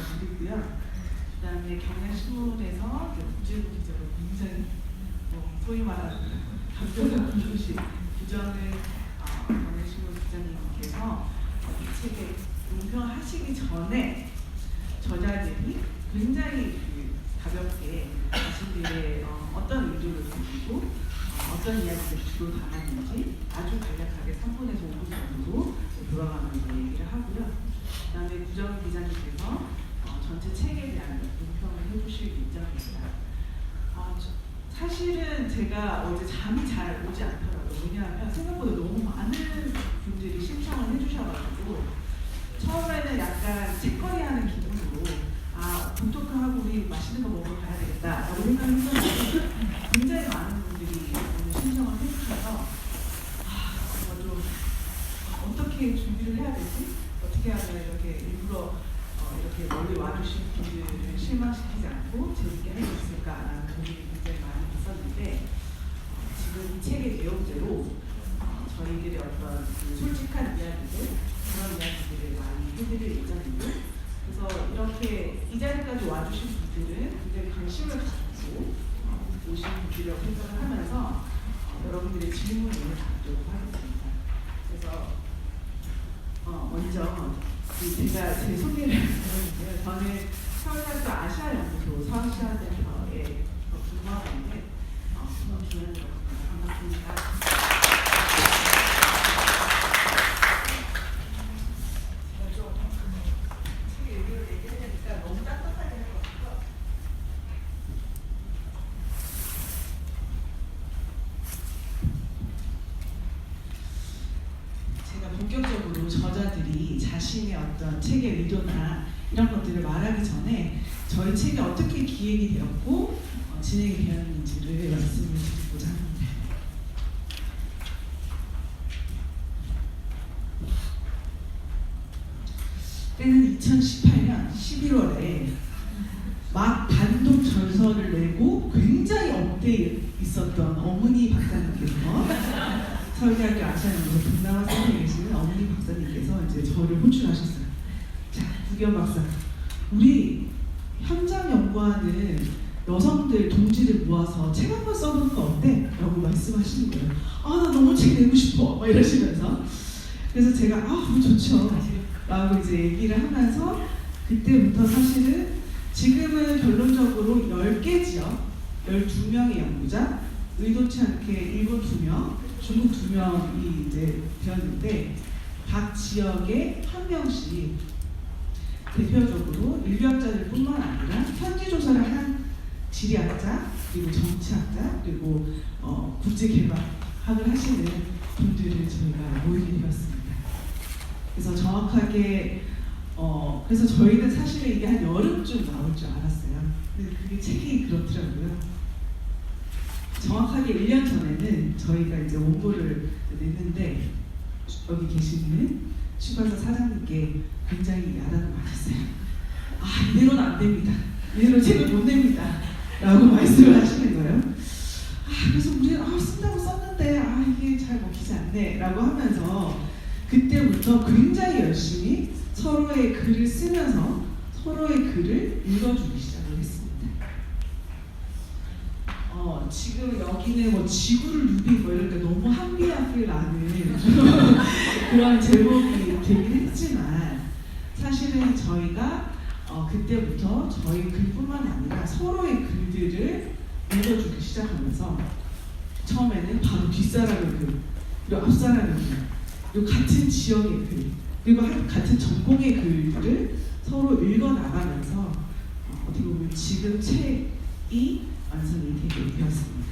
드리고요. 그 다음에 경향신문에서 국제부 기자로 굉장히 뭐 소위 말하는 감정을 분조시 규정을 어, 경향신문 기자님께서 이 책에 논평하시기 전에 저자들이 굉장히 그 가볍게 자신들의 어, 어떤 의도를 가지고 어, 어떤 이야기를 주로 담았는지 아주 간략하게 3분에서 5분 정도로 돌아가면서 얘기를 하고요. 그 다음에 구정 기자님께서 어, 전체 책에 대한 논평을 해주실 예정입니다. 아, 저- 사실은 제가 어제 잠이 잘 오지 않더라고요. 왜냐하면 생각보다 너무 많은 분들이 신청을 해주셔가지고 처음에는 약간 책거리 하는 기분으로 아 본토크하고 우리 맛있는 거 먹으러 가야 되겠다라고 생각했었는데 굉장히 많은 분들이 오늘 신청을 해주셔서 아 뭔가 좀 어떻게 준비를 해야 되지? 어떻게 하면 이렇게 일부러 어, 이렇게 멀리 와주신 분들을 실망시키지 않고 재밌게 할 수 있을까라는 고민이 굉장히 많이 있었는데 어, 지금 이 책의 내용대로 어, 저희들의 어떤 그 솔직한 이야기들 그런 이야기들을 많이 해드릴 예정이고 그래서 이렇게 이 자리까지 와주신 분들은 굉장히 관심을 가지고 어, 오신 분들이라고 생각을 하면서 어, 여러분들의 질문을 답도록 하겠습니다. 그래서 어, 먼저 그 제가 제 소개를. 저는 서울대학교 아시아 연구소 서아시아센터에 근무하고 있는데 어, 반갑습니다. 너무 딱딱하게 해가지고 제가 본격적으로 저자들이 자신의 어떤 책의 의도나 이런 것들을 말하기 전에 저희 책이 어떻게 기획이 되었고 어, 진행이 되었는지를 말씀을 드리고자 합니다. 때는 2018년 11월에 막 단독 전설을 내고 굉장히 업돼 있었던 어머니 박사님께서 서울대학교 아시아연구소 센터에 계시는 어머니 박사님께서 이제 저를 호출하셨어요. 자, 구경 박사, 우리 현장 연구하는 여성들 동지를 모아서 책 한 권 써보는 거 어때? 라고 말씀하시는 거예요. 아, 나 너무 책 내고 싶어. 막 이러시면서. 그래서 제가 아, 좋죠. 라고 이제 얘기를 하면서 그때부터 사실은 지금은 결론적으로 10개 지역, 12명의 연구자, 의도치 않게 일본 2명, 중국 2명이 이제 되었는데 각 지역에 한 명씩 대표적으로 인류학자들 뿐만 아니라 현지 조사를 한 지리학자, 그리고 정치학자, 그리고 어, 국제개발학을 하시는 분들을 저희가 모이게 되었습니다. 그래서 정확하게 어 그래서 저희는 사실은 이게 한 여름쯤 나올 줄 알았어요. 근데 그게 책이 그렇더라고요. 정확하게 1년 전에는 저희가 이제 원고를 냈는데 여기 계시는 출판사 사장님께 굉장히 야단을 맞았어요. 아 이대로는 안 됩니다. 이대로 책을 못 냅니다. 라고 말씀을 하시는 거예요. 아 그래서 우리는 아 쓴다고 썼는데 아 이게 잘 먹히지 않네 라고 하면서 그때부터 굉장히 열심히 서로의 글을 쓰면서 서로의 글을 읽어주기 시작을 했습니다. 어, 지금 여기는 뭐 지구를 누비고 뭐 이렇게 너무 한비한필 나는 그런 제목이 되긴 했지만 사실은 저희가 어, 그때부터 저희 글뿐만 아니라 서로의 글들을 읽어주기 시작하면서 처음에는 바로 뒷사람의 글, 그리고 앞사람의 글, 그리고 같은 지역의 글, 그리고 한- 같은 전공의 글들을 서로 읽어 나가면서 어, 어떻게 보면 지금 책이 완성이 되게 되었습니다.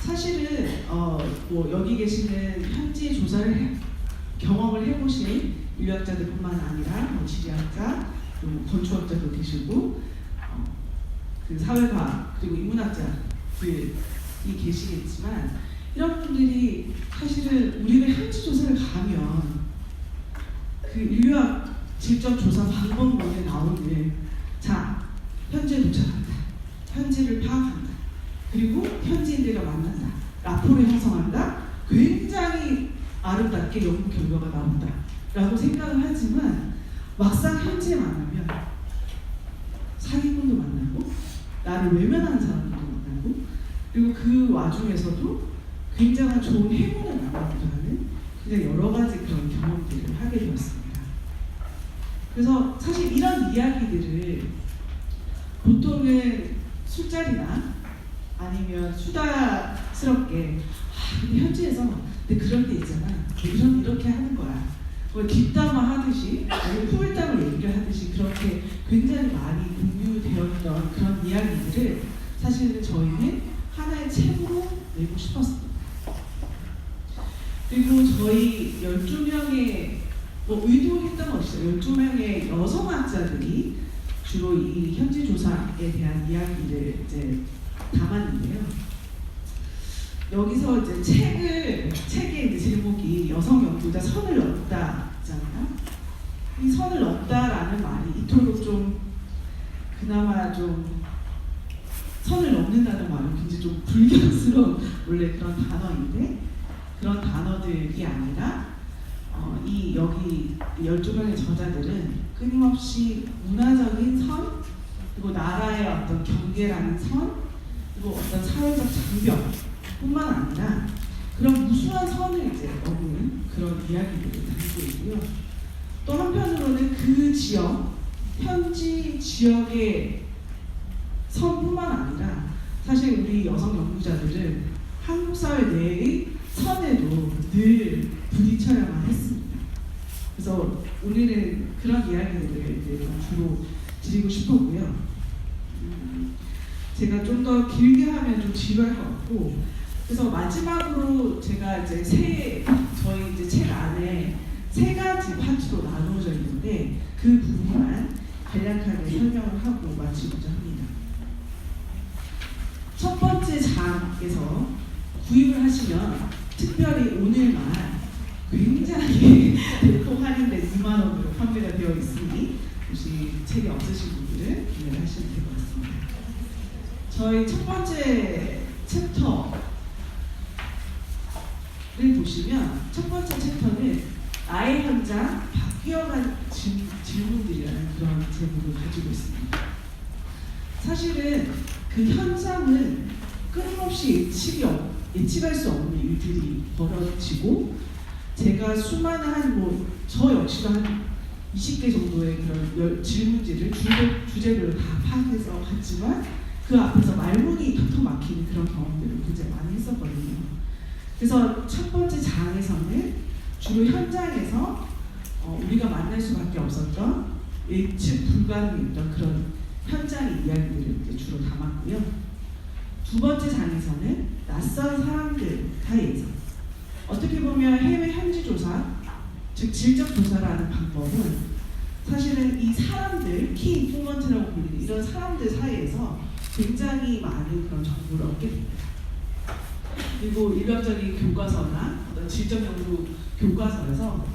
사실은 어, 뭐 여기 계시는 현지 조사를 해- 경험을 해보신 인류학자들뿐만 아니라 뭐 지리학자, 그리고 뭐 건축학자도 계시고 어, 그 사회과학 그리고 인문학자들이 계시겠지만 이런 분들이 사실은 우리가 현지 조사를 가면 그 인류학 질적 조사 방법론에 나오는 자 현지에 도착한다, 현지를 파악한다, 그리고 현지인들과 만난다, 라포를 형성한다. 굉장히 아름답게 연구 결과가 나온다라고 생각을 하지만 막상 현지에 만나면 사기꾼도 만나고 나를 외면하는 사람들도 만나고 그리고 그 와중에서도 굉장한 좋은 행운을 만나기도 하는 그냥 여러 가지 그런 경험들을 하게 되었습니다. 그래서 사실 이런 이야기들을 보통은 술자리나 아니면 수다스럽게 아, 현지에서 근데 그런 게 있잖아. 이런 이렇게 하는 거야. 뭐 뒷담화 하듯이 아니면 후일담을 얘기를 하듯이 그렇게 굉장히 많이 공유되어 있던 그런 이야기들을 사실은 저희는 하나의 책으로 내고 싶었습니다. 그리고 저희 12명의 뭐 의도했던 것이죠. 12명의 여성학자들이 주로 이 현지 조사에 대한 이야기를 이제 담았는데요. 여기서 이제 책을 책의 제목이 여성 연구자 선을 넘다잖아요. 이 선을 넘다라는 말이 이토록 좀 그나마 좀 선을 넘는다는 말은 굉장히 좀 불경스러운 원래 그런 단어인데 그런 단어들이 아니라 어, 이 여기 12명의 저자들은 끊임없이 문화적인 선 그리고 나라의 어떤 경계라는 선 그리고 어떤 사회적 장벽 뿐만 아니라 그런 무수한 선을 이제 어는 그런 이야기들을 담고 있고요. 또 한편으로는 그 지역, 현지 지역의 선뿐만 아니라 사실 우리 여성 연구자들은 한국 사회 내의 선에도 늘 부딪혀야만 했습니다. 그래서 오늘은 그런 이야기들을 이제 좀 주로 드리고 싶었고요. 음, 제가 좀 더 길게 하면 좀 지루할 것 같고 그래서 마지막으로 제가 이제 세 저희 이제 책 안에 세 가지 파트로 나누어져 있는데 그 부분만 간략하게 설명을 하고 마치고자 합니다. 첫 번째 장에서 구입을 하시면 특별히 오늘만 굉장히 대폭 할인된 2만 원으로 판매가 되어 있으니 혹시 책이 없으신 분들은 구매를 하시면 될 것 같습니다. 저희 첫 번째 챕터 를 보시면 첫 번째 챕터는 나의 현장 바뀌어간 질, 질문들이라는 그런 제목을 가지고 있습니다. 사실은 그 현장은 끊임없이 예측이 없, 예측할 수 없는 일들이 벌어지고 제가 수많은 한뭐저 역시도 한 20개 정도의 그런 열, 질문지를 주제, 주제별로 다 파악해서 갔지만 그 앞에서 말문이 턱턱 막히는 그런 경험들을 굉장히 많이 했었거든요. 그래서 첫 번째 장에서는 주로 현장에서 어, 우리가 만날 수밖에 없었던 예측 불가능했던 그런 현장 이야기들을 주로 담았고요. 두 번째 장에서는 낯선 사람들 사이에서 어떻게 보면 해외 현지 조사, 즉 질적 조사라는 방법은 사실은 이 사람들, 키 인포먼트라고 불리는 이런 사람들 사이에서 굉장히 많은 그런 정보를 얻게 됩니다. 그리고 일반적인 교과서나 어떤 질적 연구 교과서에서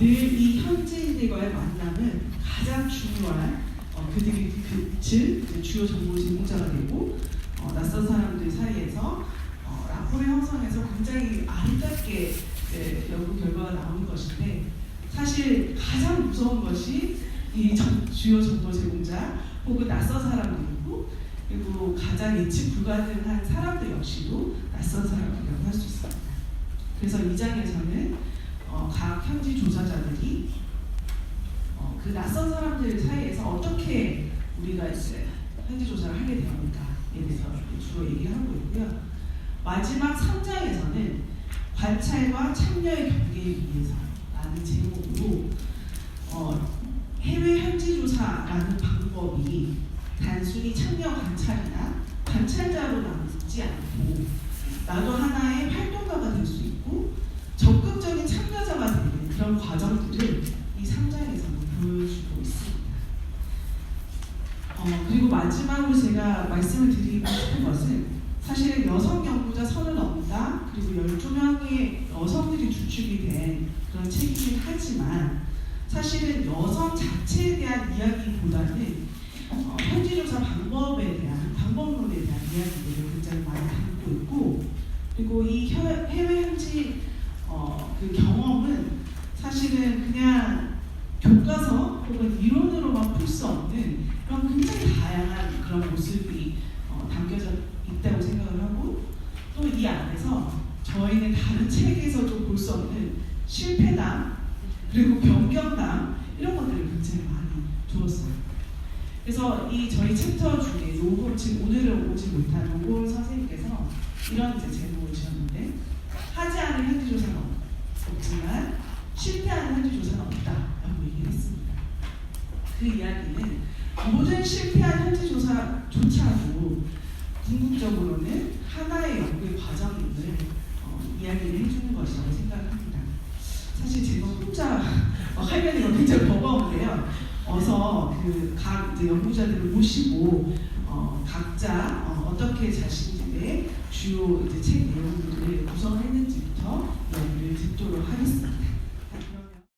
늘 이 현지인들과의 만남은 가장 중요한 어, 그들이 그질 주요 정보 제공자가 되고 어, 낯선 사람들 사이에서 어, 라포를 형성해서 굉장히 아름답게 네, 연구 결과가 나오는 것인데 사실 가장 무서운 것이 이 정, 주요 정보 제공자 혹은 낯선 사람들이고 그리고 가장 예측 불가능한 사람들 역시도 낯선 사람이라고 할 수 있습니다. 그래서 이 장에서는 어, 각 현지 조사자들이 어, 그 낯선 사람들 사이에서 어떻게 우리가 이제 현지 조사를 하게 되었는가에 대해서 주로 얘기하고 있고요. 마지막 3장에서는 관찰과 참여의 경계를 위해서라는 제목으로 어, 해외 현지 조사라는 방법이 단순히 참여 관찰이나 관찰자로 남지 않고 나도 하나의 활동가가 될 수 있고 적극적인 참가자가 되는 그런 과정들을 이 3장에서는 보여주고 있습니다. 어, 그리고 마지막으로 제가 말씀을 드리고 싶은 것은 사실 여성 연구자 선을 넘다 그리고 12명의 여성들이 주축이 된 그런 책이긴 하지만 사실은 여성 자체에 대한 이야기보다는 어, 현지조사 방법에 대한 방법론에 대한 이야기들을 굉장히 많이 담고 있고 그리고 이 혀- 해외 현지 어, 그 경험은 사실은 그냥 교과서 혹은 이론으로만 풀 수 없는 그런 굉장히 다양한 그런 모습이 어, 담겨져 있다고 생각을 하고 또 이 안에서 저희는 다른 책에서도 볼 수 없는 실패담 그리고 변경담 이런 것들을 굉장히 많이 주었어요. 그래서 이 저희 챕터 중에 로고 지금 오늘은 오지 못한 로고 선생님께서 이런 이제 제목을 지었는데 하지 않은 현지 조사는 없- 없지만 실패하는 현지 조사는 없다라고 얘기를 했습니다. 그 이야기는 모든 실패한 현지 조사조차도 궁극적으로는 하나의 연구의 과정임을 어, 이야기를 해주는 것이라고 생각합니다. 사실 제가 혼자 어, 하려니까 굉장히 버거운데요. 어서 그 각 연구자들을 모시고 어, 각자 어, 떻게 자신들의 주요 이제 책 내용들을 구성했는지부터 이야기를 듣도록 하겠습니다.